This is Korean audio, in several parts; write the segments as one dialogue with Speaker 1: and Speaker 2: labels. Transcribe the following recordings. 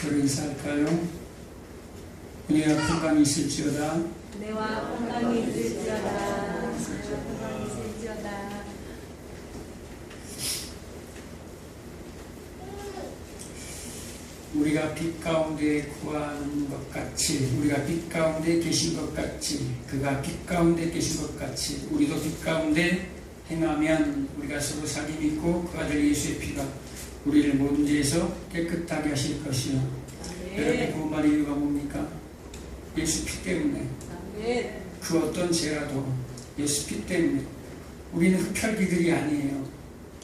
Speaker 1: 서로 인사할까요? 은혜와 평강이 있을지어다.
Speaker 2: 내와 건강이 있을지어다.
Speaker 1: 우리가 빛 가운데 구하는 것 같이 우리가 빛 가운데 계신 것 같이 그가 빛 가운데 계신 것 같이 우리도 빛 가운데 행하면 우리가 서로 사귐 있고 그 아들 예수의 피가 우리를 모든 죄에서 깨끗하게 하실 것이요 여러분
Speaker 2: 아멘.
Speaker 1: 구원받은 이유가 뭡니까? 예수 피 때문에
Speaker 2: 아멘.
Speaker 1: 그 어떤 죄라도 예수 피 때문에 우리는 흡혈귀들이 아니에요.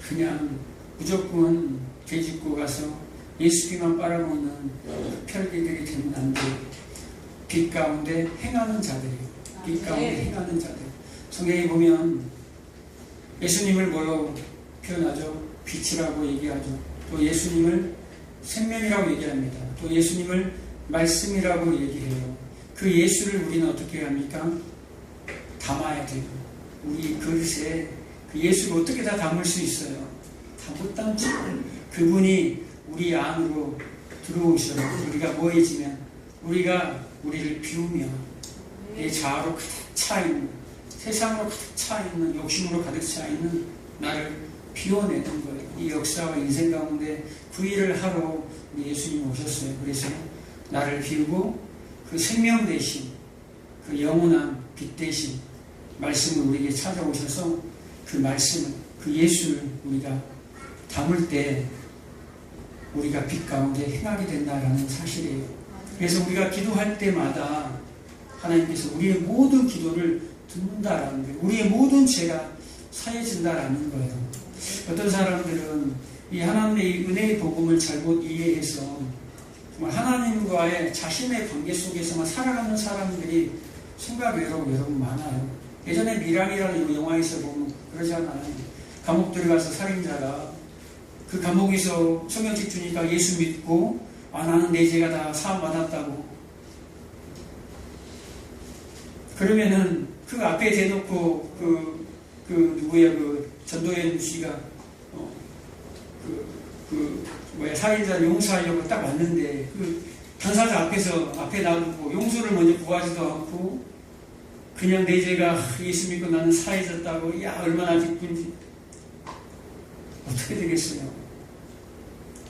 Speaker 1: 그냥 무조건 죄 짓고 가서 예수 피만 빨아먹는 흡혈귀들이 되면 안 돼요. 빛 가운데 행하는 자들이에요. 빛 가운데 행하는 자들. 성경에 보면 예수님을 뭐로 표현하죠? 빛이라고 얘기하죠. 또 예수님을 생명이라고 얘기합니다. 또 예수님을 말씀이라고 얘기해요. 그 예수를 우리는 어떻게 합니까? 담아야 돼요. 우리 그릇에 그 예수를 어떻게 다 담을 수 있어요? 다 못 담죠. 그분이 우리 안으로 들어오셔요. 우리가 뭐해지면 우리가 우리를 비우며 내 자아로 가득 차 있는 세상으로 가득 차 있는 욕심으로 가득 차 있는 나를 비워내는 거예요. 이 역사와 인생 가운데 그 일을 하러 예수님 오셨어요. 그래서 나를 비우고 그 생명 대신 그 영원한 빛 대신 말씀을 우리에게 찾아오셔서 그 말씀을 그 예수를 우리가 담을 때 우리가 빛 가운데 행하게 된다라는 사실이에요. 그래서 우리가 기도할 때마다 하나님께서 우리의 모든 기도를 듣는다라는 거예요. 우리의 모든 죄가 사해진다라는 거예요. 어떤 사람들은 이 하나님의 이 은혜의 복음을 잘못 이해해서 정말 하나님과의 자신의 관계 속에서만 살아가는 사람들이 생각 외로움 여러분 많아요. 예전에 미랑이라는 영화에서 보면 그러잖아요. 감옥 들어가서 살인자가 그 감옥에서 성경책 주니까 예수 믿고 아 나는 내 죄가 다 사함 받았다고 그러면은 그 앞에 대놓고 그, 그 누구야 그 전도연 씨가 어, 그, 그 뭐야 살인자를 용서하려고 딱 왔는데 그 당사자 앞에서 앞에 놔두고 용서를 먼저 구하지도 않고 그냥 내 죄가 예수 믿고 나는 사해졌다고 야 얼마나 기쁜지 어떻게 되겠어요?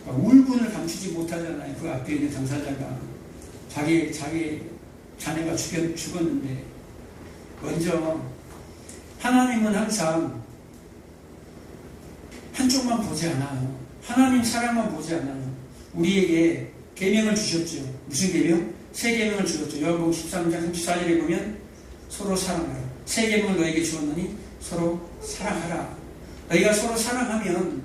Speaker 1: 울분을 감추지 못하잖아요. 그 앞에 있는 당사자가 자기 자기 자네가 죽였, 죽었는데 먼저 하나님은 항상 한쪽만 보지 않아요. 하나님 사랑만 보지 않아요. 우리에게 계명을 주셨죠. 무슨 계명? 세 계명을 주셨죠. 요한복음 13장 34절에 보면 서로 사랑하라. 세 계명을 너에게 주었느니 서로 사랑하라. 너희가 서로 사랑하면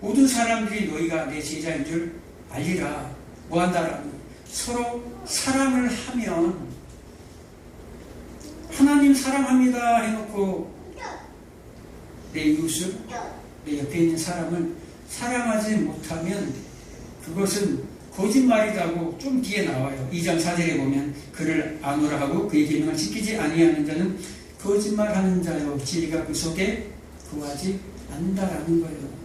Speaker 1: 모든 사람들이 너희가 내 제자인 줄 알리라. 뭐 한다라는 서로 사랑을 하면 하나님 사랑합니다 해놓고 내 이웃을 내 옆에 있는 사람을 사랑하지 못하면 그것은 거짓말이라고 좀 뒤에 나와요. 2장 4절에 보면 그를 아노라 하고 그의 계명을 지키지 아니하는 자는 거짓말하는 자요 진리가 그 속에 구하지 않는다라는 거예요.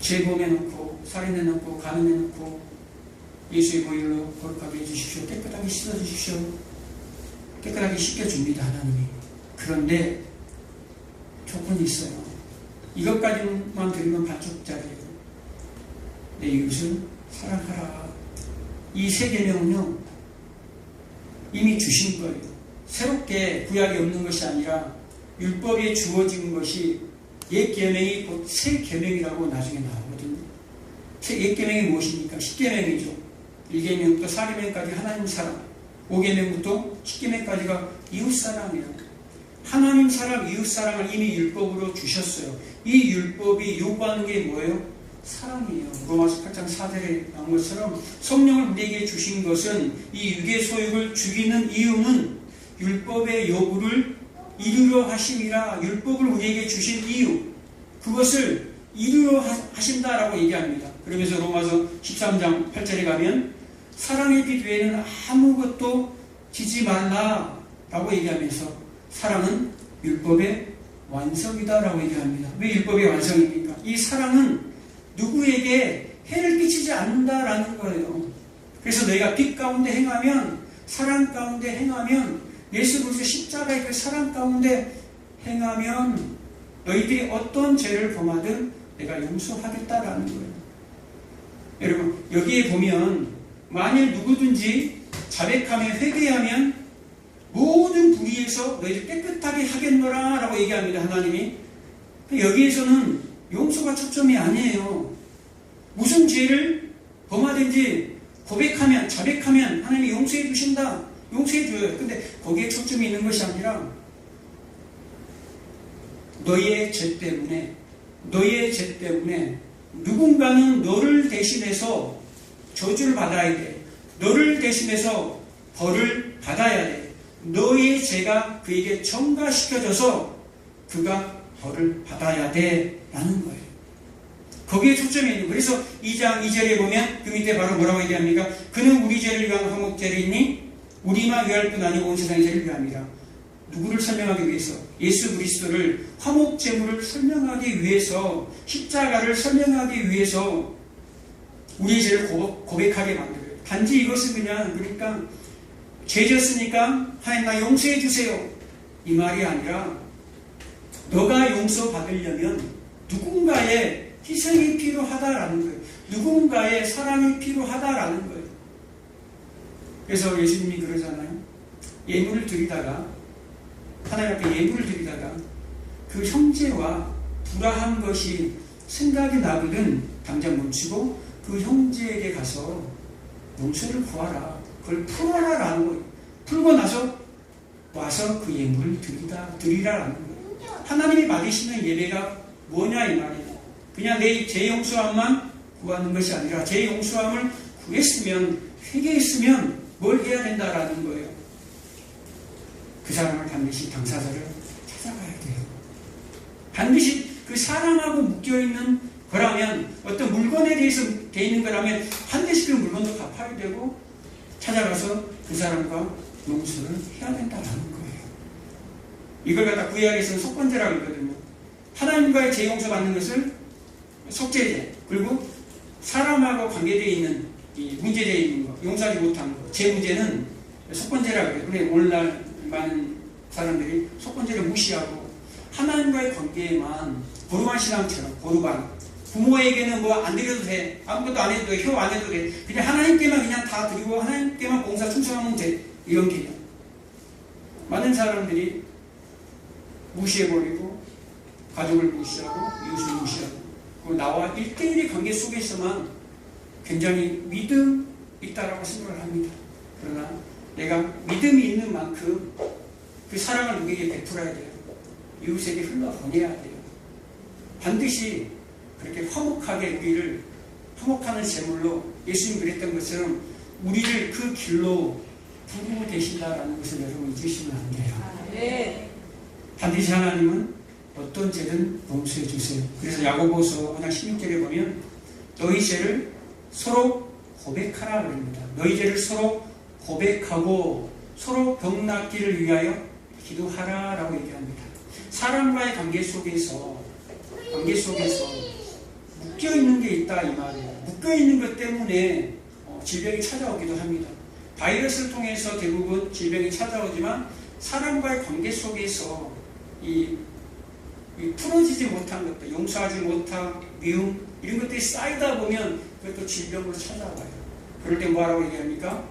Speaker 1: 죄범해놓고 살인해놓고 가늠해놓고 예수의 보혈로 거룩하게 해주십시오. 깨끗하게 씻어주십시오. 깨끗하게 씻겨줍니다. 하나님이. 그런데 조건이 있어요. 이것까지만 들으면 반쪽짜리예요. 내 이웃을 사랑하라. 이세 계명은요 이미 주신 거예요. 새롭게 구약이 없는 것이 아니라 율법에 주어진 것이 옛 계명이 곧 새 계명이라고 나중에 나오거든요. 옛 계명이 무엇입니까? 10계명이죠. 1계명부터 4계명까지 하나님 사랑, 5계명부터 10계명까지가 이웃 사랑이에요. 하나님 사랑, 이웃 사랑을 이미 율법으로 주셨어요. 이 율법이 요구하는 게 뭐예요? 사랑이에요. 로마서 8장 4절에 나온 것처럼 성령을 우리에게 주신 것은 이 육의 소욕을 죽이는 이유는 율법의 요구를 이루려 하심이라 율법을 우리에게 주신 이유 그것을 이루려 하신다라고 얘기합니다. 그러면서 로마서 13장 8절에 가면 사랑의 빛 외에는 아무것도 지지 말라라고 얘기하면서 사랑은 율법의 완성이다라고 얘기합니다. 왜 율법의 완성입니까? 이 사랑은 누구에게 해를 끼치지 않는다라는 거예요. 그래서 너희가 빛 가운데 행하면 사랑 가운데 행하면 예수 그리스도 십자가의 그 사랑 가운데 행하면 너희들이 어떤 죄를 범하든 내가 용서하겠다라는 거예요. 여러분 여기에 보면 만일 누구든지 자백하며 회개하면 불의에서 너희를 깨끗하게 하겠노라 라고 얘기합니다 하나님이 여기에서는 용서가 초점이 아니에요 무슨 죄를 범하든지 고백하면 자백하면 하나님이 용서해 주신다 용서해 줘요 근데 거기에 초점이 있는 것이 아니라 너희의 죄 때문에 너희의 죄 때문에 누군가는 너를 대신해서 저주를 받아야 돼. 너를 대신해서 벌을 받아야 돼. 너의 죄가 그에게 전가시켜져서 그가 벌을 받아야 돼. 라는 거예요. 거기에 초점이 있는 거예요. 그래서 2장 2절에 보면 그 밑에 바로 뭐라고 얘기합니까? 그는 우리 죄를 위한 화목제를 있니? 우리만 위할 뿐 아니고 온 세상의 죄를 위함이라. 누구를 설명하기 위해서? 예수 그리스도를 화목제물을 설명하기 위해서 십자가를 설명하기 위해서 우리의 죄를 고- 고백하게 만들어요. 단지 이것은 그냥 그러니까 죄졌으니까 하나님 나 용서해 주세요. 이 말이 아니라 너가 용서 받으려면 누군가의 희생이 필요하다라는 거예요. 누군가의 사랑이 필요하다라는 거예요. 그래서 예수님이 그러잖아요. 예물을 드리다가 하나님 앞에 예물을 드리다가 그 형제와 불화한 것이 생각이 나거든 당장 멈추고 그 형제에게 가서 용서를 구하라. 그걸 풀어라라는 거예요. 풀고 나서 와서 그 예물을 드리다 드리라라는 거예요. 하나님이 받으시는 예배가 뭐냐 이 말이에요. 그냥 내제 용서함만 구하는 것이 아니라 제 용서함을 구했으면 회개했으면 뭘 해야 된다라는 거예요. 그 사람을 반드시 당사자를 찾아가야 돼요. 반드시 그 사람하고 묶여있는 거라면 어떤 물건에 대해서 돼 있는 거라면 반드시 그 물건도 갚아야 되고 찾아가서 그 사람과 용서를 해야 된다는 거예요. 이걸 갖다 구약에서는 속건제라고 하거든요. 하나님과의 재용서 받는 것을 속죄제 그리고 사람하고 관계되어 있는 이 문제되어 있는 거 용서하지 못한 거제 문제는 속건제라고 해요. 근데 오늘날 많은 사람들이 속건제를 무시하고 하나님과의 관계에만 보루만 신앙처럼 보루반 부모에게는 뭐 안 드려도 돼 아무것도 안 해도 돼 효 안 해도 돼 그냥 하나님께만 그냥 다 드리고 하나님께만 봉사 충성하면 돼 이런 개념 많은 사람들이 무시해버리고 가족을 무시하고 이웃을 무시하고 나와 일대일의 관계 속에서만 굉장히 믿음 있다라고 생각을 합니다. 그러나 내가 믿음이 있는 만큼 그 사랑을 누구에게 베풀어야 돼요. 이웃에게 흘러보내야 돼요. 반드시 그렇게 화목하게 우리를 화목하는 제물로 예수님 그랬던 것처럼 우리를 그 길로 부르고 계신다라는 것을 여러분 잊으시면 안 돼요.
Speaker 2: 아멘.
Speaker 1: 반드시 하나님은 어떤 죄든 용서해 주세요. 그래서 야고보서 5장 16절에 보면 너희 죄를 서로 고백하라 그럽니다. 너희 죄를 서로 고백하고 서로 병낫기를 위하여 기도하라라고 얘기합니다. 사람과의 관계 속에서 관계 속에서 묶여 있는 게 있다 이 말이에요. 묶여 있는 것 때문에 어, 질병이 찾아오기도 합니다. 바이러스를 통해서 대부분 질병이 찾아오지만 사람과의 관계 속에서 이, 이 풀어지지 못한 것들, 용서하지 못한 미움 이런 것들이 쌓이다 보면 그것도 질병으로 찾아와요. 그럴 때 뭐라고 얘기합니까?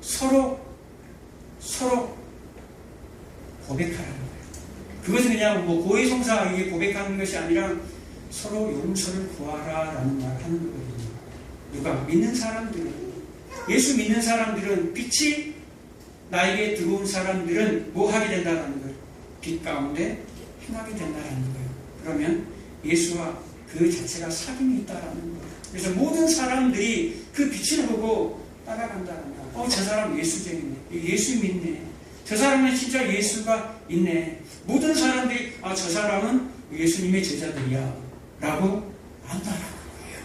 Speaker 1: 서로 서로 고백하라는 거예요. 그것은 그냥 뭐 고해성사 이게 고백하는 것이 아니라 서로 용서를 구하라라는 말을 하는 거거든요. 누가 믿는 사람들은 예수 믿는 사람들은 빛이 나에게 들어온 사람들은 뭐 하게 된다는 거예요. 빛 가운데 행하게 된다는 거예요. 그러면 예수와 그 자체가 사귐이 있다라는 거예요. 그래서 모든 사람들이 그 빛을 보고 따라간다는 거예요. 어, 저 사람 예수쟁이네. 예수 믿네. 저 사람은 진짜 예수가 있네. 모든 사람들이 아, 저 사람은 예수님의 제자들이야. 라고 안다라는 거예요.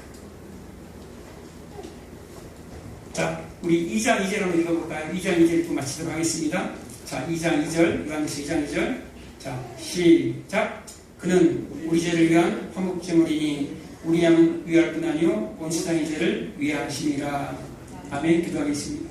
Speaker 1: 자, 우리 2장 2절 한번 읽어볼까요? 2장 2절 읽고 마치도록 하겠습니다. 자, 2장 2절, 요한에서 2장 2절. 자, 시작. 그는 우리 죄를 위한 화목제물이니 우리 양은 위할 뿐 아니요 온 세상의 죄를 위하심이라 아멘 기도하겠습니다.